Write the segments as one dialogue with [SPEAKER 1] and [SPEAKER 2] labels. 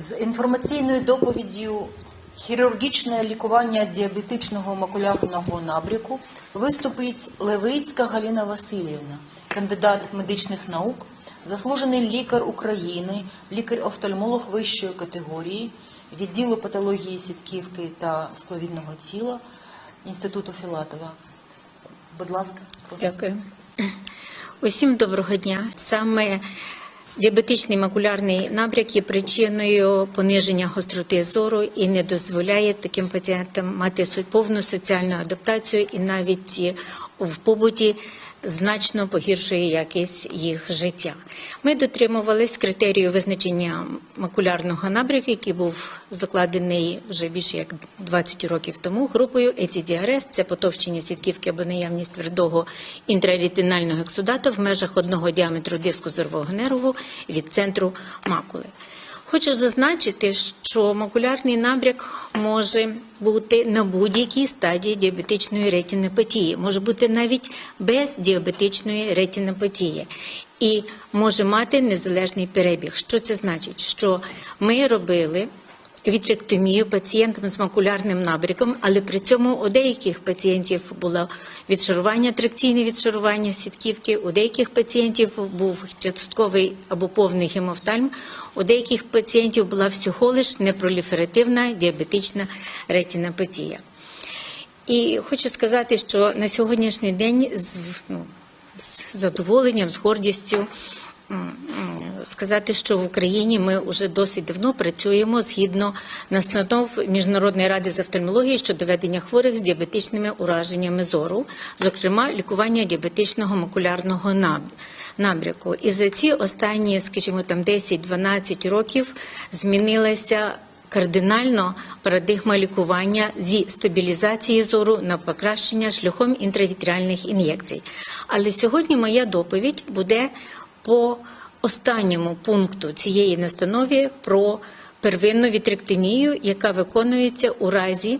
[SPEAKER 1] З інформаційною доповіддю хірургічне лікування діабетичного макулярного набряку виступить Левицька Галина Васильівна, кандидат медичних наук, заслужений лікар України, лікар-офтальмолог вищої категорії, відділу патології сітківки та скловідного тіла Інституту Філатова. Будь ласка, просимо.
[SPEAKER 2] Дякую. Усім доброго дня. Саме діабетичний макулярний набряк є причиною пониження гостроти зору і не дозволяє таким пацієнтам мати повну соціальну адаптацію і навіть в побуті значно погіршує якість їх життя. Ми дотримувались критерію визначення макулярного набряку, який був закладений вже більше як 20 років тому групою ETDRS – це потовщення сітківки або наявність твердого інтраретинального ексудату в межах одного діаметру диску зорового нерву від центру макули. Хочу зазначити, що макулярний набряк може бути на будь-якій стадії діабетичної ретінопатії, може бути навіть без діабетичної ретінопатії. і може мати незалежний перебіг. Що це значить? Що ми робили вітректомію пацієнтам з макулярним набряком, але при цьому у деяких пацієнтів було відшарування, тракційне відшарування сітківки, у деяких пацієнтів був частковий або повний гемофтальм, у деяких пацієнтів була всього лиш непроліферативна діабетична ретинопатія. І хочу сказати, що на сьогоднішній день з, ну, з задоволенням, з гордістю сказати, що в Україні ми вже досить давно працюємо згідно настанов Міжнародної ради з офтальмології щодо ведення хворих з діабетичними ураженнями зору, зокрема лікування діабетичного макулярного набряку. І за ці останні, скажімо, там 10-12 років змінилася кардинально парадигма лікування зі стабілізації зору на покращення шляхом інтравітріальних ін'єкцій. Але сьогодні моя доповідь буде по останньому пункту цієї настанови про первинну вітректомію, яка виконується у разі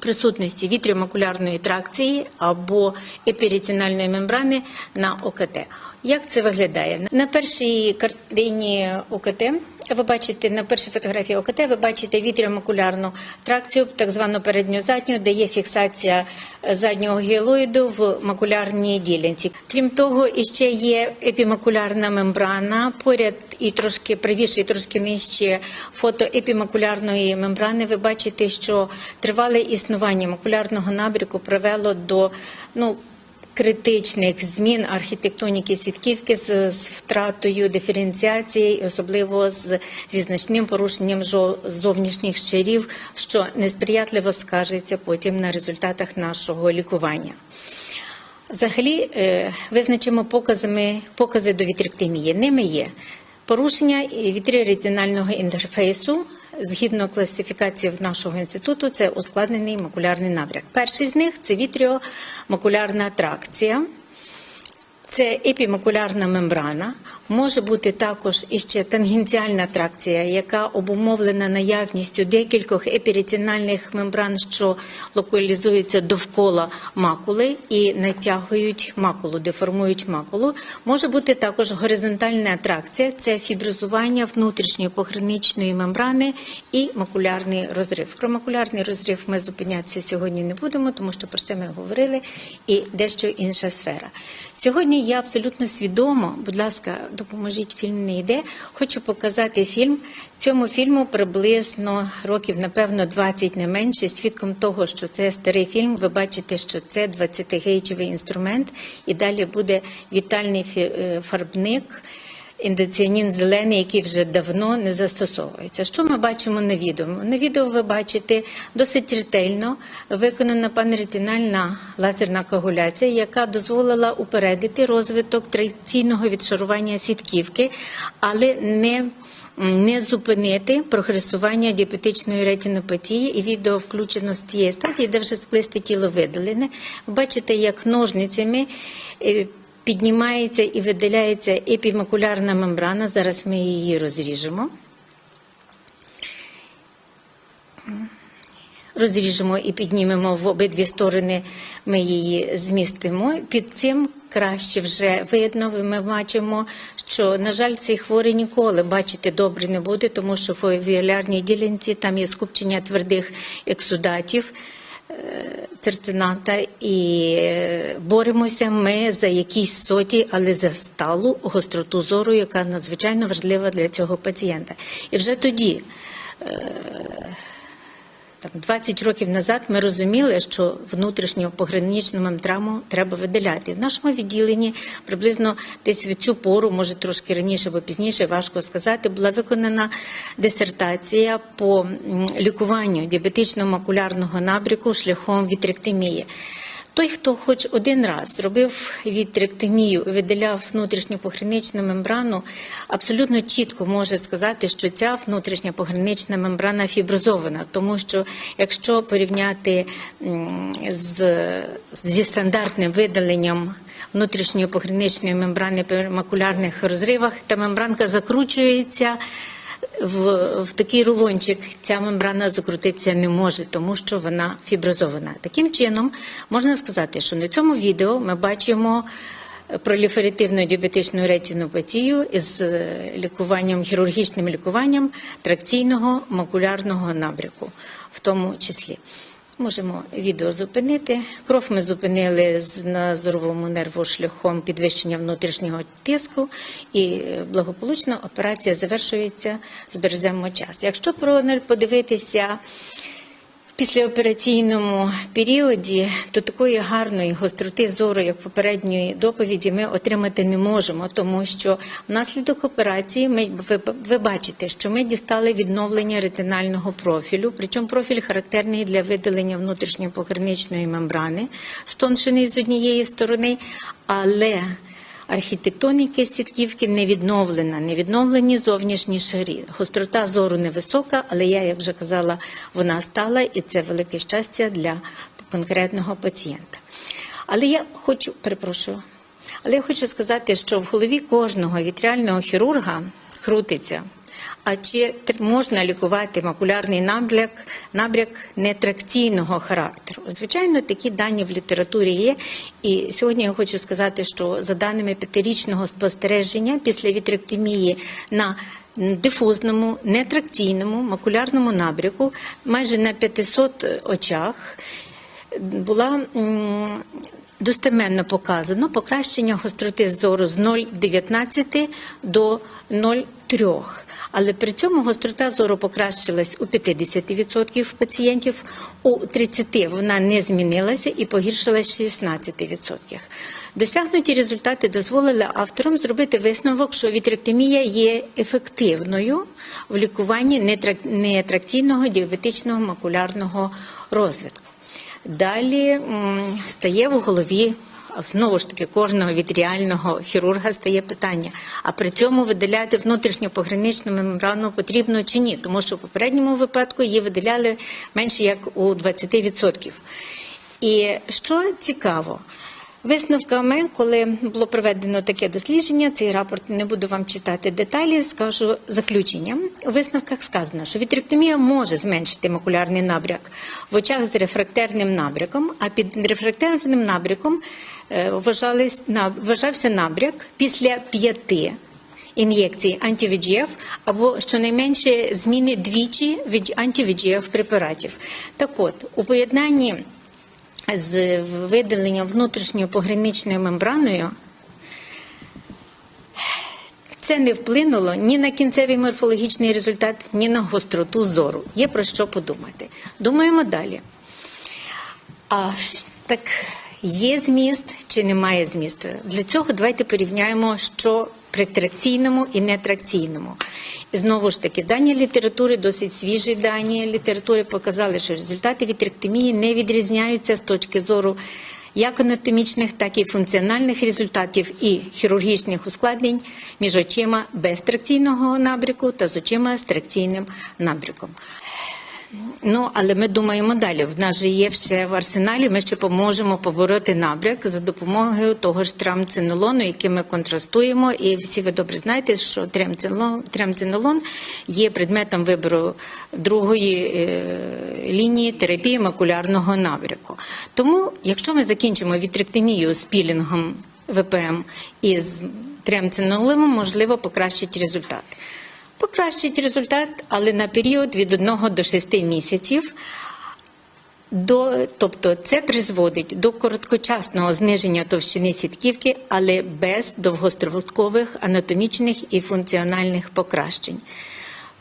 [SPEAKER 2] присутності вітріомакулярної тракції або епірецінальної мембрани на ОКТ. Як це виглядає? На першій картині ОКТ ви бачите на першій фотографії ОКТ, ви бачите вітріомакулярну тракцію, так звану передньозадню, де є фіксація заднього гіалоїду в макулярній ділянці. Крім того, іще є епімакулярна мембрана поряд і трошки правіше, і трошки нижче фото епімакулярної мембрани. Ви бачите, що тривале існування макулярного набряку привело до ну. Критичних змін архітектоніки сітківки з, з втратою диференціації, особливо з, зі значним порушенням зовнішніх щирів, що несприятливо скажеться потім на результатах нашого лікування. Взагалі е, визначимо показами покази до вітректомії. Ними є порушення вітріоретинального інтерфейсу. Згідно класифікації нашого інституту, це ускладнений макулярний набряк. Перший з них це вітріомакулярна тракція. Це епімакулярна мембрана, може бути також іще тангенціальна тракція, яка обумовлена наявністю декількох епіріцинальних мембран, що локалізуються довкола макули і натягують макулу, деформують макулу. Може бути також горизонтальна тракція, це фіброзування внутрішньої пограничної мембрани і макулярний розрив. Про макулярний розрив ми зупинятися сьогодні не будемо, тому що про це ми говорили, і дещо інша сфера. Сьогодні я абсолютно свідомо, будь ласка, допоможіть, фільм не йде. Хочу показати фільм. Цьому фільму приблизно років, напевно, 20 не менше. Свідком того, що це старий фільм, ви бачите, що це 20-гейчевий інструмент, і далі буде вітальний е, фарбник. Індоціанін зелений, який вже давно не застосовується. Що ми бачимо на відео? На відео ви бачите досить ретельно виконана панретинальна лазерна коагуляція, яка дозволила упередити розвиток тракційного відшарування сітківки, але не не зупинити прогресування діабетичної ретинопатії і відео включено з тієї стадії, де вже склисте тіло видалене. Бачите, як ножницями е, піднімається і видаляється епімакулярна мембрана. Зараз ми її розріжемо. Розріжемо і піднімемо в обидві сторони, ми її змістимо. Під цим краще вже видно. Ми бачимо, що, на жаль, цей хворий ніколи бачити добре не буде, тому що в фовіолярній ділянці там є скупчення твердих ексудатів е, і е, боремося ми за якісь соті, але за сталу гостроту зору, яка надзвичайно важлива для цього пацієнта. І вже тоді там 20 років назад ми розуміли, що внутрішню пограничну мембрану треба видаляти. В нашому відділенні приблизно десь в цю пору, може трошки раніше або пізніше, важко сказати, була виконана дисертація по лікуванню діабетично-макулярного набріку шляхом вітректемії. Той, хто хоч один раз зробив вітректомію видаляв внутрішню пограничну мембрану, абсолютно чітко може сказати, що ця внутрішня погранична мембрана фіброзована, тому що якщо порівняти з, зі стандартним видаленням внутрішньої пограничної мембрани при макулярних розривах, та мембранка закручується в, в такий рулончик ця мембрана закрутитися не може, тому що вона фіброзована. Таким чином, можна сказати, що на цьому відео ми бачимо проліферативну діабетичну ретінопатію із е, лікуванням, хірургічним лікуванням тракційного макулярного набряку, в тому числі. Можемо відео зупинити. Кров ми зупинили на зоровому нерву шляхом підвищення внутрішнього тиску, і е, благополучно операція завершується. Збережемо час. Якщо подивитися післяопераційному періоді, то такої гарної гостроти зору, як попередньої доповіді, ми отримати не можемо, тому що внаслідок операції ми ви, ви бачите, що ми дістали відновлення ретинального профілю, причому профіль характерний для видалення внутрішньої покриничної мембрани, стоншений з однієї сторони, але Архітектоніки сітківки не відновлена, не відновлені зовнішні шарі. Гострота зору невисока, але я, як вже казала, вона стала, і це велике щастя для конкретного пацієнта. Але я хочу, перепрошую, але я хочу сказати, що в голові кожного вітряльного хірурга крутиться. А чи можна лікувати макулярний набряк, набряк нетракційного характеру? Звичайно, такі дані в літературі є. І сьогодні я хочу сказати, що за даними п'ятирічного спостереження після вітректомії на дифузному, нетракційному макулярному набряку майже на 500 очах була достеменно показано покращення гостроти зору з 0,19 до 0,3. Але при цьому гострота зору покращилась у 50% пацієнтів, у 30% вона не змінилася і погіршилась в 16%. Досягнуті результати дозволили авторам зробити висновок, що вітректомія є ефективною в лікуванні нетракційного діабетичного макулярного розвитку. Далі стає в голові. Знову ж таки, кожного вітріального хірурга стає питання: а при цьому видаляти внутрішню пограничну мембрану потрібно чи ні? Тому що в попередньому випадку її видаляли менше як у 20%. І що цікаво, Висновками, коли було проведено таке дослідження, цей рапорт не буду вам читати деталі, скажу заключення. У висновках сказано, що вітректомія може зменшити макулярний набряк в очах з рефрактерним набряком, а під рефрактерним набряком е, вважався набряк після п'яти ін'єкцій анти-VEGF або щонайменше зміни двічі від анти-VEGF препаратів. Так от, у поєднанні з видаленням внутрішньою пограничною мембраною це не вплинуло ні на кінцевий морфологічний результат, ні на гостроту зору. Є про що подумати. Думаємо далі. А так є зміст чи немає змісту? Для цього давайте порівняємо, що при тракційному і нетракційному. І знову ж таки, дані літератури, досить свіжі дані літератури показали, що результати вітректомії не відрізняються з точки зору як анатомічних, так і функціональних результатів і хірургічних ускладнень між очима без тракційного набряку та з очима з тракційним набряком. Ну, але ми думаємо далі. В нас же є ще в арсеналі. Ми ще поможемо побороти набряк за допомогою того ж трамцинолону, яким ми контрастуємо. І всі ви добре знаєте, що трамцинолон, є предметом вибору другої е, лінії терапії макулярного набряку. Тому, якщо ми закінчимо вітректомію з пілінгом ВПМ і з триамциноливом можливо покращити результат. Покращить результат, але на період від 1 до 6 місяців. До, тобто це призводить до короткочасного зниження товщини сітківки, але без довгострокових анатомічних і функціональних покращень.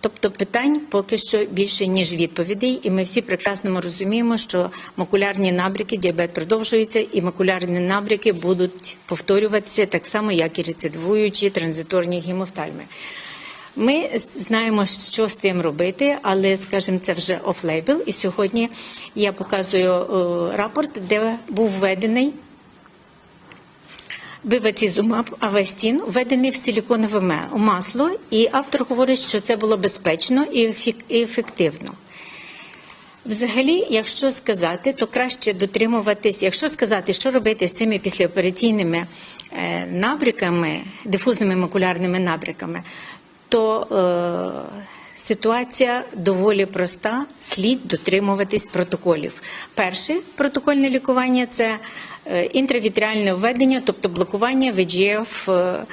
[SPEAKER 2] Тобто питань поки що більше ніж відповідей, і ми всі прекрасно розуміємо, що макулярні набряки, діабет продовжується, і макулярні набряки будуть повторюватися так само, як і рецидивуючі транзиторні гемофтальми. Ми знаємо, що з тим робити, але, скажімо, це вже офлейбл. І сьогодні я показую е, рапорт, де був введений бивацізумаб Авестін, введений в силіконове масло, і автор говорить, що це було безпечно і ефективно. Взагалі, якщо сказати, то краще дотримуватись, якщо сказати, що робити з цими післяопераційними е, набряками, дифузними макулярними набряками, то е, ситуація доволі проста, слід дотримуватись протоколів. Перше протокольне лікування це е, інтравітріальне введення, тобто блокування ВГФ е,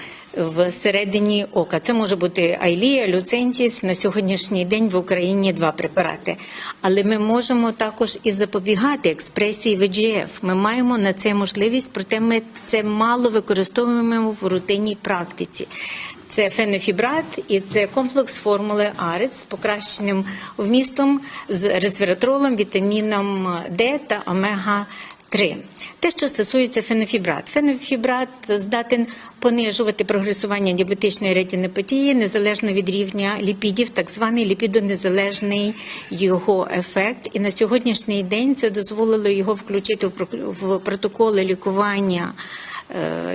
[SPEAKER 2] всередині ока. Це може бути Айлія, Люцентіс. На сьогоднішній день в Україні два препарати. Але ми можемо також і запобігати експресії ВГФ. Ми маємо на це можливість, проте ми це мало використовуємо в рутинній практиці. Це фенофібрат і це комплекс формули АРЕЦ з покращеним вмістом з ресвератролом, вітаміном Д та омега. 3. Те, що стосується фенофібрат. Фенофібрат здатен понижувати прогресування діабетичної ретинопатії незалежно від рівня ліпідів, так званий ліпідонезалежний його ефект. І на сьогоднішній день це дозволило його включити в про- протоколи лікування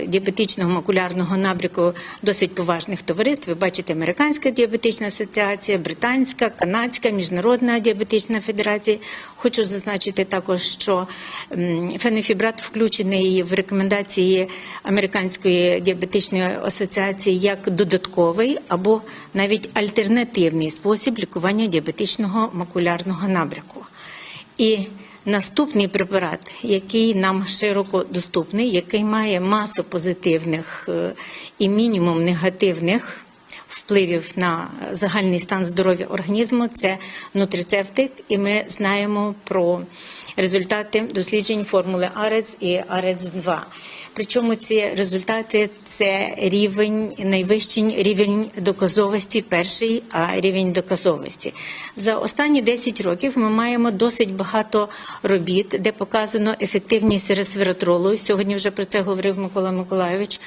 [SPEAKER 2] діабетичного макулярного набряку досить поважних товариств. Ви бачите, Американська діабетична асоціація, Британська, Канадська, Міжнародна діабетична федерація. Хочу зазначити також, що фенофібрат включений в рекомендації Американської діабетичної асоціації як додатковий або навіть альтернативний спосіб лікування діабетичного макулярного набряку. І наступний препарат, який нам широко доступний, який має масу позитивних е, і мінімум негативних впливів на загальний стан здоров'я організму, це нутрицептик, і ми знаємо про результати досліджень формули АРЕЦ і АРЕЦ-2. Причому ці результати це рівень, найвищий рівень доказовості, перший а рівень доказовості. За останні 10 років ми маємо досить багато робіт, де показано ефективність ресвератролу. Сьогодні вже про це говорив Микола Миколайович.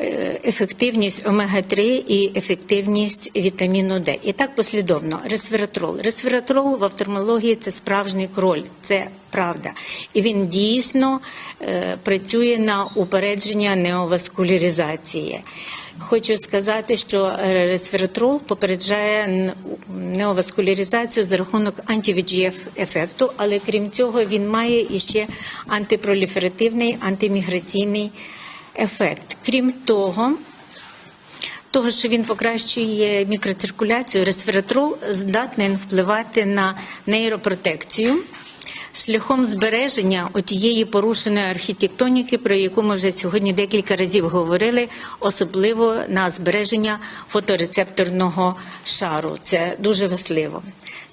[SPEAKER 2] Е, Ефективність омега-3 і ефективність вітаміну Д. І так послідовно. Ресвератрол. Ресвератрол в офтальмології це справжній кроль, це правда. І він дійсно е, працює на упередження неоваскуляризації. Хочу сказати, що е, ресвератрол попереджає неоваскуляризацію за рахунок антивіджіф ефекту, але крім цього він має іще антипроліферативний, антиміграційний ефект. Крім того, того, що він покращує мікроциркуляцію, ресвератрол здатний впливати на нейропротекцію шляхом збереження отієї порушеної архітектоніки, про яку ми вже сьогодні декілька разів говорили, особливо на збереження фоторецепторного шару. Це дуже важливо.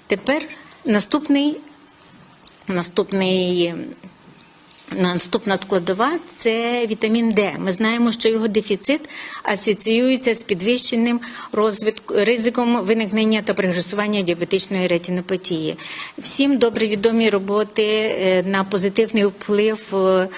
[SPEAKER 2] Тепер наступний, наступний Наступна складова це вітамін Д. Ми знаємо, що його дефіцит асоціюється з підвищеним розвитку ризиком виникнення та прогресування діабетичної ретинопатії. Всім добре відомі роботи е, на позитивний вплив е,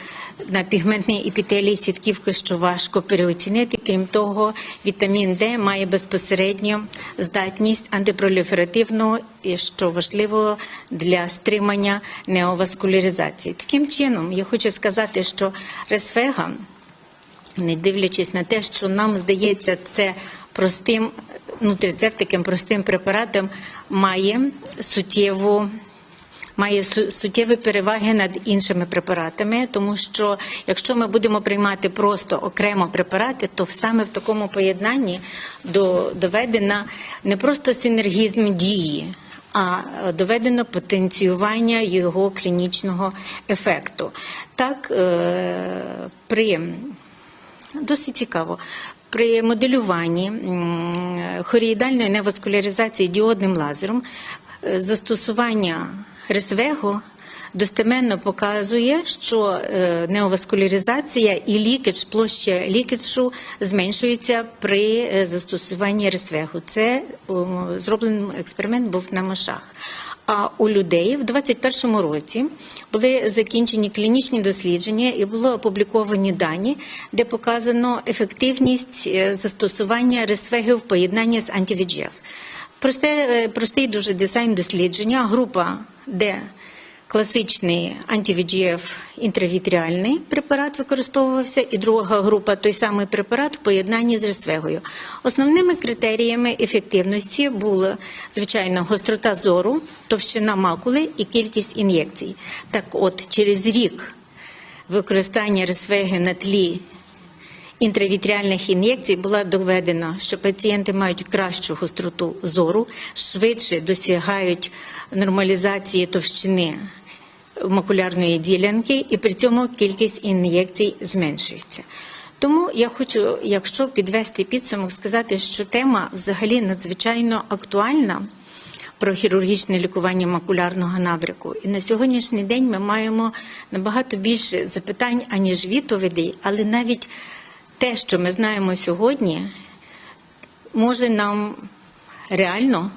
[SPEAKER 2] на пігментний епітелій сітківки, що важко переоцінити. Крім того, вітамін Д має безпосередньо здатність антипроліферативного і що важливо для стримання неоваскуляризації. Таким чином, я хочу сказати, що Ресфега, не дивлячись на те, що нам здається, це простим нутрицептиком, простим препаратом, має суттєву. Має суттєві переваги над іншими препаратами, тому що якщо ми будемо приймати просто окремо препарати, то саме в такому поєднанні до, доведена не просто синергізм дії, а доведено потенціювання його клінічного ефекту. Так, е, при Досить цікаво. При моделюванні хоріїдальної неваскуляризації діодним лазером е, застосування ресвего достеменно показує, що е, неоваскуляризація і лікідж, площа лікіджу зменшується при е, застосуванні ресвегу. Це зроблений експеримент був на мишах. А у людей в 2021 році були закінчені клінічні дослідження і було опубліковані дані, де показано ефективність е, застосування ресвеги в поєднанні з антивіджеф. Просте, е, простий дуже дизайн дослідження. Група, де класичний антивіджеф інтравітріальний препарат використовувався, і друга група той самий препарат в поєднанні з ресвегою. Основними критеріями ефективності були, звичайно, гострота зору, товщина макули і кількість ін'єкцій. Так от, через рік використання ресвеги на тлі інтравітріальних ін'єкцій було доведено, що пацієнти мають кращу гостроту зору, швидше досягають нормалізації товщини макулярної ділянки, і при цьому кількість ін'єкцій зменшується. Тому я хочу, якщо підвести підсумок, сказати, що тема взагалі надзвичайно актуальна про хірургічне лікування макулярного набряку. І на сьогоднішній день ми маємо набагато більше запитань, аніж відповідей, але навіть те, що ми знаємо сьогодні, може нам реально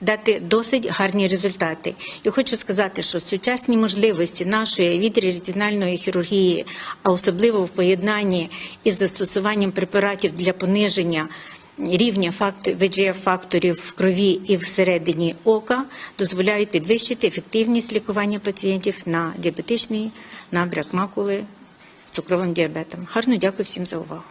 [SPEAKER 2] дати досить гарні результати. І хочу сказати, що сучасні можливості нашої вітріретинальної хірургії, а особливо в поєднанні із застосуванням препаратів для пониження рівня фактор, ВГФ-факторів в крові і всередині ока, дозволяють підвищити ефективність лікування пацієнтів на діабетичний набряк макули цукровим діабетом. Гарно дякую всім за увагу.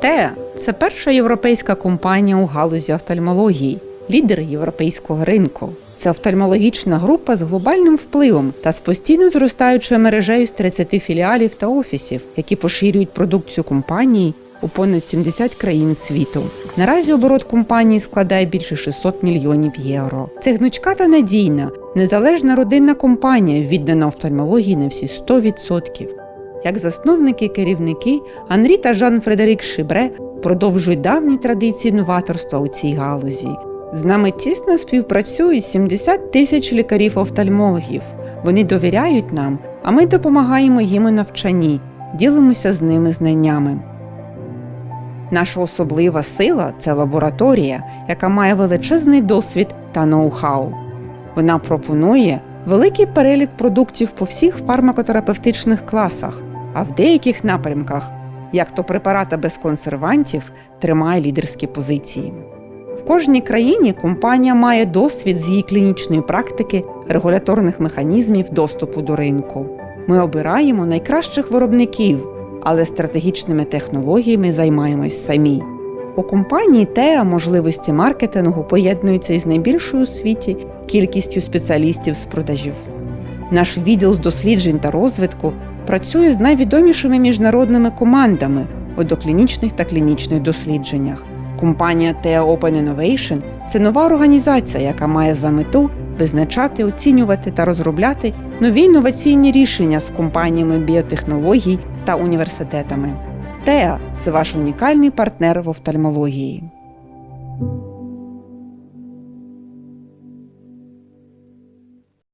[SPEAKER 3] Теа це перша європейська компанія у галузі офтальмології, лідер європейського ринку. Це офтальмологічна група з глобальним впливом та з постійно зростаючою мережею з 30 філіалів та офісів, які поширюють продукцію компанії у понад 70 країн світу. Наразі оборот компанії складає більше 600 мільйонів євро. Це гнучка та надійна, незалежна родинна компанія, віддана офтальмології на всі 100%. Як засновники і керівники Анрі та Жан Фредерік Шибре продовжують давні традиції новаторства у цій галузі. З нами тісно співпрацюють 70 тисяч лікарів-офтальмологів. Вони довіряють нам, а ми допомагаємо їм у навчанні, ділимося з ними знаннями. Наша особлива сила це лабораторія, яка має величезний досвід та ноу-хау. Вона пропонує великий перелік продуктів по всіх фармакотерапевтичних класах, а в деяких напрямках, як то препарата без консервантів, тримає лідерські позиції. В кожній країні компанія має досвід з її клінічної практики, регуляторних механізмів доступу до ринку. Ми обираємо найкращих виробників, але стратегічними технологіями займаємось самі. У компанії ТЕА можливості маркетингу поєднуються із найбільшою у світі кількістю спеціалістів з продажів. Наш відділ з досліджень та розвитку працює з найвідомішими міжнародними командами у доклінічних та клінічних дослідженнях. Компанія TEA Open Innovation – це нова організація, яка має за мету визначати, оцінювати та розробляти нові інноваційні рішення з компаніями біотехнологій та університетами. Теа це ваш унікальний партнер в офтальмології.